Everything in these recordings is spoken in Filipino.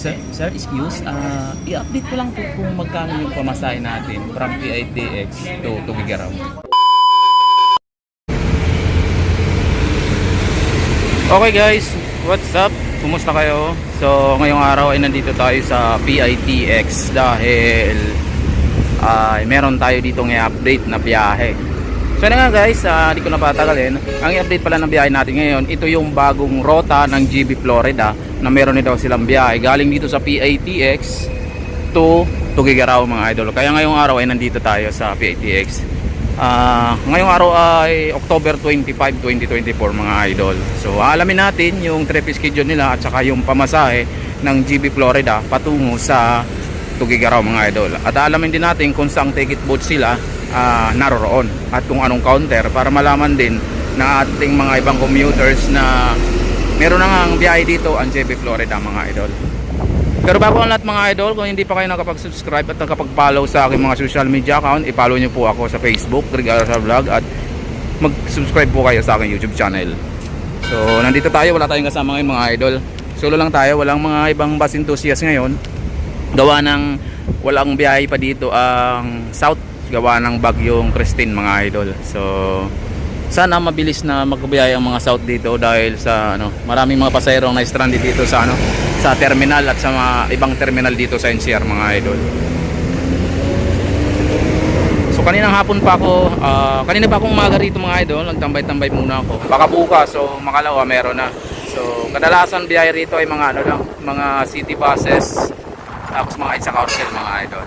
Sir, sir excuse, ah, i-update ko lang po kung magkano yung pamasahe natin from PITX to Tugigaraw. Okay guys, what's up? Kumusta kayo? So ngayong araw ay nandito tayo sa PITX dahil ay meron tayo dito ng update na biyahe. So na nga guys, ah, di ko na patagalin. Ang i-update pala ng biyahe natin ngayon, ito yung bagong rota ng GB Florida na meron nito silang biyahe. Galing dito sa PITX to Tugigaraw mga idol. Kaya ngayong araw ay nandito tayo sa PITX. Ah, ngayong araw ay October 25, 2024 mga idol. So alamin natin yung trip schedule nila at saka yung pamasahe ng GB Florida patungo sa Tugigaraw mga idol. At alamin din natin kung saang ticket boat sila ah, naroroon at kung anong counter para malaman din na ating mga ibang commuters na meron na nga ang biyahe dito ang GB Florida mga idol. Pero bago ang lahat mga idol, kung hindi pa kayo nakapag-subscribe at nakapag-follow sa aking mga social media account, i-follow nyo po ako sa Facebook, Regalo sa Vlog at mag-subscribe po kayo sa aking YouTube channel. So, nandito tayo, wala tayong kasama ngayon mga idol. Solo lang tayo, walang mga ibang bus enthusiast ngayon. Gawa ng walang biyahe pa dito ang South, gawa ng bagyong Christine mga idol. So, sana mabilis na magbiyahe ang mga South dito dahil sa ano, maraming mga pasahero na stranded dito sa ano, sa terminal at sa mga ibang terminal dito sa NCR mga idol. So kaninang hapon pa ako, ah, kanina pa akong umaga rito mga idol, nagtambay-tambay muna ako. Baka bukas, so makalawa meron na. So kadalasan biyahe rito ay mga ano lang, mga city buses, tapos mga isa council mga idol.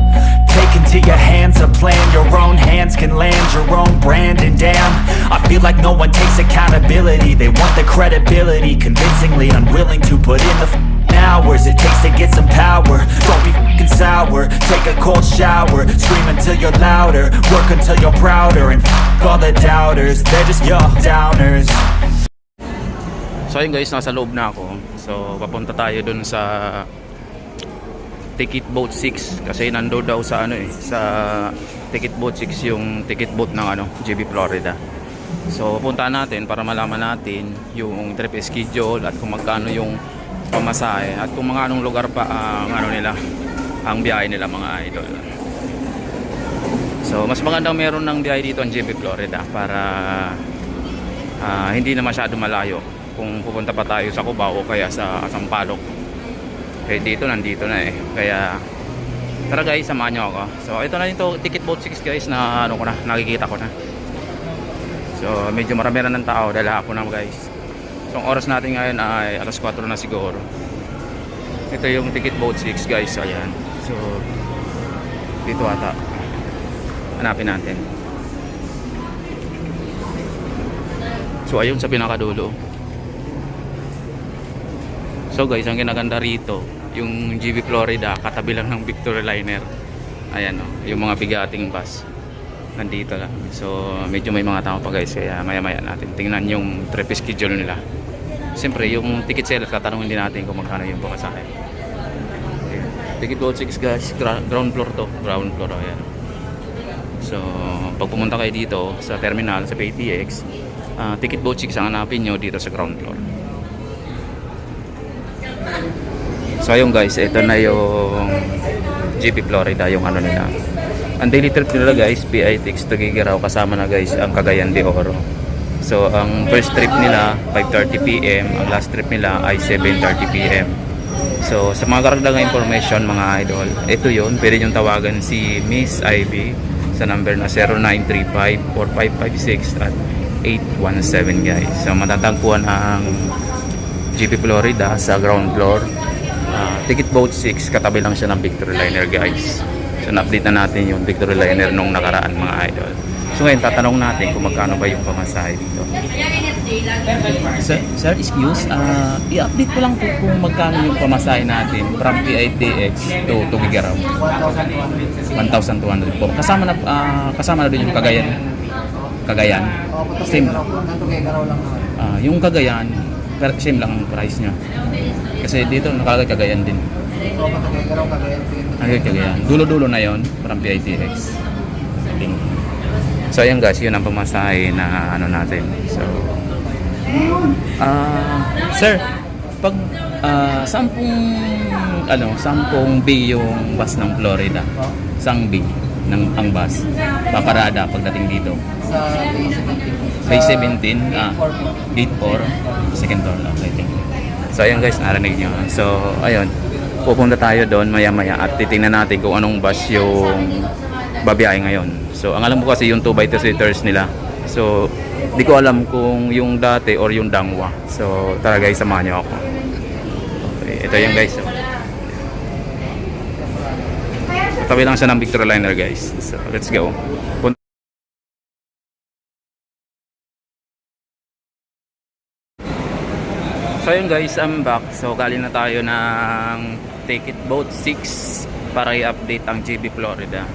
hands can land your own brand And damn, I feel like no one takes accountability. They want the credibility. Convincingly unwilling to put in the hours It takes to get some power. Don't be f***ing sour. Take a cold shower. Scream until you're louder. Work until you're prouder. And f*** all the doubters. They're just your downers. So ayun guys, nasa loob na ako. So papunta tayo dun sa Ticket Boat 6 kasi nando daw sa ano eh sa Ticket Boat 6 yung ticket boat ng ano JB Florida. So puntahan natin para malaman natin yung trip schedule at kung magkano yung pamasahe at kung mga anong lugar pa ang ano nila ang biyahe nila mga idol. So mas magandang meron ng biyahe dito ang JB Florida para ah, hindi na masyado malayo kung pupunta pa tayo sa Cubao o kaya sa Sampaloc kaya dito nandito na eh. Kaya tara guys samahan nyo ako. So ito na dito ticket boat 6 guys na ano ko na nakikita ko na. So medyo marami na ng tao dahil hapon na guys. So ang oras natin ngayon ay alas 4 na siguro. Ito yung ticket boat 6 guys. Ayan. So dito ata. Hanapin natin. So ayun sa pinakadulo So guys, ang kinaganda rito, yung GB Florida, katabi lang ng Victory Liner. Ayan o, yung mga bigating bus. Nandito lang. So medyo may mga tao pa guys, kaya maya maya natin tingnan yung trip schedule nila. Siyempre, yung ticket seller, tatanungin din natin kung magkano yung pamasahe. Okay. Ticket boat 6 guys, ground floor to, ground floor, ayan. So, pag pumunta kayo dito sa terminal, sa PTX, ah, ticket boat 6 ang hanapin nyo dito sa ground floor. So ayun guys, ito na yung GP Florida, yung ano nila. Ang daily trip nila guys, PITX to Gigaraw kasama na guys ang Cagayan de Oro. So ang first trip nila 5:30 PM, ang last trip nila ay 7:30 PM. So sa mga karagdagang information mga idol, ito yon pwede nyo tawagan si Miss Ivy sa number na 0935-4556 at 817 guys. So matatagpuan ang GP Florida sa ground floor. Ah, ticket boat 6, katabi lang siya ng Victory Liner guys. So na-update na natin yung Victory Liner nung nakaraan mga idol. So ngayon tatanong natin kung magkano ba yung pamasahe dito. Sir, sir excuse, ah, i-update ko lang po kung magkano yung pamasahe natin from PITX to Tugigaraw. 1,200 po. Kasama na ah, kasama na din yung Cagayan. Cagayan. Same. Ah, yung Cagayan, same lang ang price niya. Kasi dito nakalagay Cagayan din. Ay, Cagayan. Dulo-dulo na yon from PITX. Link. So ayan guys, yun ang pamasahe na ano natin. So Ah, sir, pag ah, sampung ano, sampung B yung bus ng Florida. Sang B ng ang bus. Paparada pagdating dito. Sa Bay 17, ah, gate 4, second door. Okay, thank you. So ayan guys, narinig nyo. So ayun, pupunta tayo doon maya-maya at titingnan natin kung anong bus yung babiyahe ngayon. So ang alam ko kasi yung 2x2 seaters nila. So di ko alam kung yung dati or yung dangwa. So tara guys, samahan nyo ako. Okay, ito yung guys. So, tabi lang siya ng Victor Liner guys. So let's go. Pun- So yun guys, I'm back. So galing na tayo ng Take It Boat 6 para i-update ang GB Florida.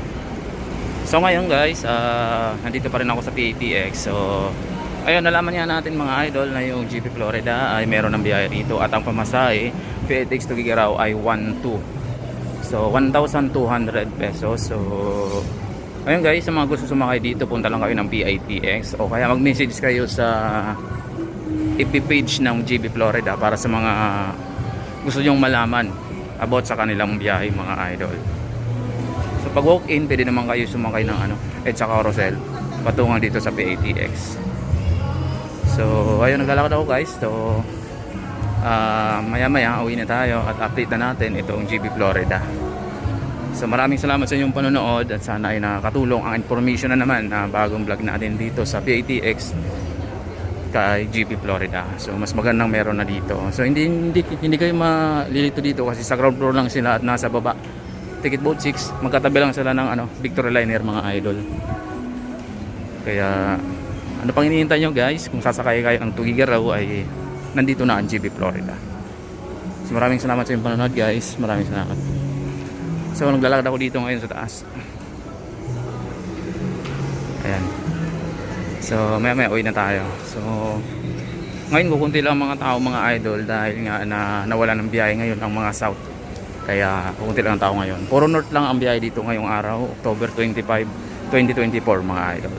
So ngayon guys, ah, nandito pa rin ako sa PATX. So ayun, nalaman nga natin mga idol na yung GB Florida ay meron ng biyahe rito at ang pamasahe PATX to Gigaraw ay 1.2. So 1,200 pesos. So ayun guys, sa mga gusto sumakay dito, punta lang kayo ng PITX o kaya mag-message kayo sa FB page ng GB Florida para sa mga gusto nyong malaman about sa kanilang biyahe mga idol. So pag walk in, pwede naman kayo sumakay ng ano, EDSA carousel patungo dito sa PATX. So ayun, naglalakad ako guys. So ah, maya maya uwi na tayo at update na natin itong GB Florida. So maraming salamat sa inyong panonood at sana ay nakakatulong ang information na naman na bagong vlog natin dito sa PATX kay GP Florida. So mas magandang meron na dito. So hindi hindi hindi kayo malilito dito kasi sa ground floor lang sila at nasa baba. Ticket boat 6, magkatabi lang sila ng ano, Victory Liner mga idol. Kaya ano pang hinihintay nyo guys? Kung sasakay kayo ng Tugigaraw ay nandito na ang GP Florida. So maraming salamat sa inyong panonood guys. Maraming salamat. So naglalakad ako dito ngayon sa taas. Ayan. So, maya maya uwi na tayo. So, ngayon kukunti lang ang mga tao, mga idol dahil nga na nawala ng biyahe ngayon ang mga south. Kaya kukunti lang ang tao ngayon. Puro north lang ang biyahe dito ngayong araw, October 25, 2024 mga idol.